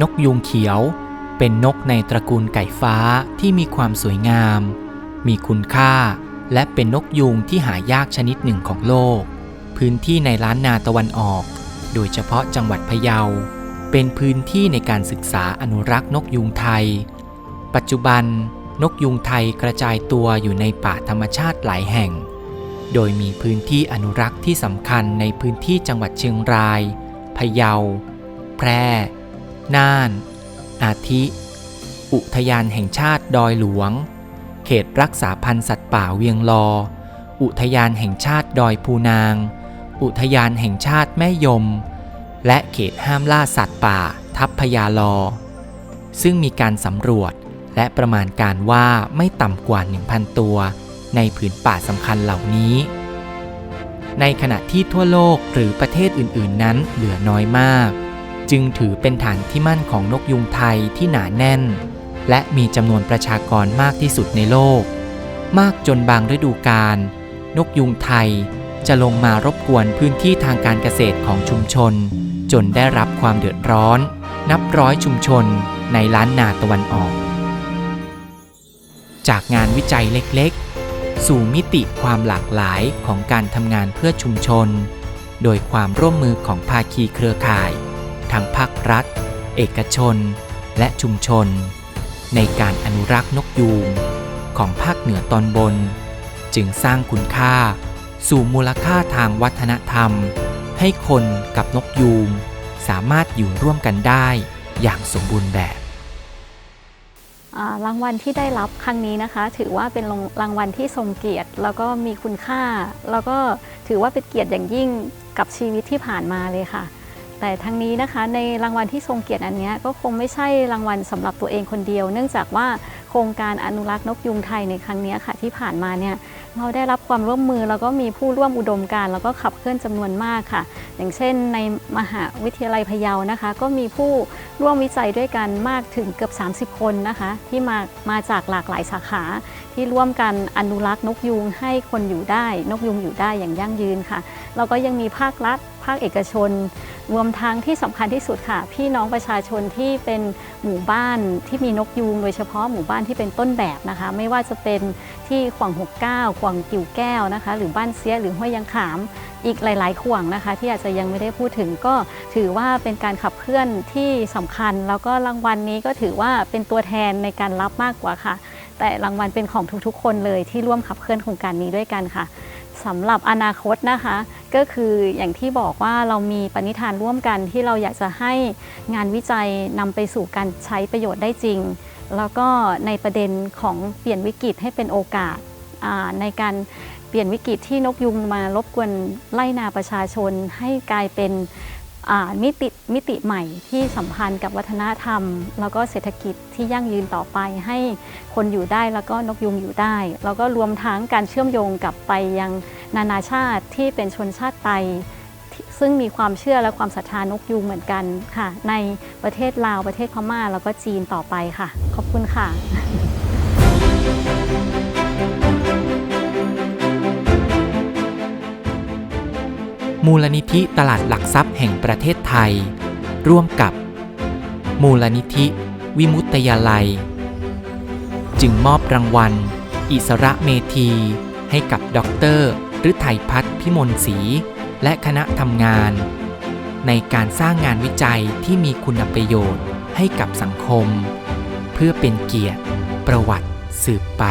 นกยูงเขียว เป็นนกในตระกูลไก่ฟ้าที่มีความสวยงาม มีคุณค่า และเป็นนกยูงที่หายากชนิดหนึ่งของโลก พื้นที่ในล้านนาตะวันออก โดยเฉพาะจังหวัดพะเยา เป็นพื้นที่ในการศึกษาอนุรักษ์นกยูงไทย ปัจจุบันนกยูงไทยกระจายตัวอยู่ในป่าธรรมชาติหลายแห่ง โดยมีพื้นที่อนุรักษ์ที่สำคัญในพื้นที่จังหวัดเชียงราย พะเยา แพร่ น่าน อาทิ อุทยานแห่งชาติดอยหลวง เขตรักษาพันธุ์สัตว์ป่าเวียงลอ อุทยานแห่งชาติดอยภูนาง อุทยานแห่งชาติแม่ยม และเขตห้ามล่าสัตว์ป่าทับพญาลอ ซึ่งมีการสำรวจและประมาณการว่าไม่ต่ำกว่า 1,000 ตัว ในผืนป่าสำคัญเหล่านี้ ในขณะที่ทั่วโลกหรือประเทศอื่น ๆ นั้นเหลือน้อยมาก จึงถือเป็นฐานที่มั่นของนกยุงไทยที่หนาแน่น และมีจำนวนประชากรมากที่สุดในโลก มากจนบางฤดูกาลนกยุงไทยจะลงมารบกวนพื้นที่ทางการเกษตรของชุมชน จนได้รับความเดือดร้อน นับร้อยชุมชนในล้านนาตะวันออก จากงานวิจัยเล็กๆ สู่มิติความหลากหลายของการทำงานเพื่อชุมชน โดยความร่วมมือของภาคีเครือข่าย ทั้งภาครัฐ เอกชน และชุมชน ในการอนุรักษ์นกยูงของภาคเหนือตอนบน จึงสร้างคุณค่าสู่มูลค่าทางวัฒนธรรม ให้คนกับนกยูงสามารถอยู่ร่วมกันได้อย่างสมบูรณ์แบบรางวัลที่ได้รับครั้งนี้นะคะ ถือว่าเป็นรางวัลที่ทรงเกียรติ แล้วก็มีคุณค่า แล้วก็ถือว่าเป็นเกียรติอย่างยิ่งกับชีวิตที่ผ่านมาเลยค่ะ แต่ทั้งนี้นะคะในรางวัลที่ทรงเกียรติอันนี้ก็คงไม่ใช่รางวัลสำหรับตัวเองคนเดียว เนื่องจากว่าโครงการอนุรักษ์นกยุงไทยในครั้งนี้ค่ะที่ผ่านมาเนี่ยเราได้รับความร่วมมือแล้วก็มีผู้ร่วมอุดมการแล้วก็ขับเคลื่อนจำนวนมากค่ะ อย่างเช่น ในมหาวิทยาลัยพะเยานะคะ ก็มีผู้ร่วมวิจัยด้วยกันมากถึงเกือบ 30 คนนะคะ ที่มามาจากหลากหลายสาขา ที่ร่วมกันอนุรักษ์นกยูงให้คนอยู่ได้ นกยูงอยู่ได้อย่างยั่งยืนค่ะแล้วก็ยังมีภาครัฐ ภาคเอกชน รวมทั้งที่สำคัญที่สุดค่ะ พี่น้องประชาชนที่เป็นหมู่บ้านที่มีนกยูงโดยเฉพาะหมู่บ้านที่เป็นต้นแบบนะคะ ไม่ว่าจะเป็นที่ขวางหกเก้าขวางกิ่วแก้วนะคะ หรือบ้านเสียหรือห้วยยังขามอีกหลาย ๆ ขวางนะคะ ที่อาจจะยังไม่ได้พูดถึงก็ถือว่าเป็นการขับเคลื่อนที่สำคัญ แล้วก็รางวัลนนี้ก็ถือว่าเป็นตัวแทนในการรับมากกว่าค่ะ แต่รางวัลเป็นของทุกๆ คนเลยที่ร่วมขับเคลื่อนโครงการนี้ด้วยกันค่ะสำหรับอนาคตนะคะ ก็คืออย่างที่บอกว่าเรามีปณิธานร่วมกันที่เราอยากจะให้งานวิจัยนำไปสู่การใช้ประโยชน์ได้จริง แล้วก็ในประเด็นของเปลี่ยนวิกฤตให้เป็นโอกาสในการเปลี่ยนวิกฤตที่นกยุงมารบกวนไล่นาประชาชนให้กลายเป็น มิติมิติใหม่ที่สัมพันธ์กับวัฒนธรรม แล้วก็เศรษฐกิจที่ยั่งยืนต่อไปให้คนอยู่ได้แล้วก็นกยุงอยู่ได้ แล้วก็รวมทั้งการเชื่อมโยงกับไปยังนานาชาติที่เป็นชนชาติไทยซึ่งมีความเชื่อและความศรัทธานกยูงเหมือนกันค่ะ ในประเทศลาวประเทศพม่าแล้วก็จีนต่อไปค่ะ ขอบคุณค่ะ มูลนิธิตลาดหลักทรัพย์แห่งประเทศไทย ร่วมกับ มูลนิธิ วิมุตตยาลัย จึงมอบรางวัล อิสระเมธี ให้กับด็อกเตอร์ฤทัยพัฒน์พิมลศรีและคณะทำงาน ในการสร้างงานวิจัยที่มีคุณประโยชน์ให้กับสังคม เพื่อเป็นเกียรติประวัติสืบไป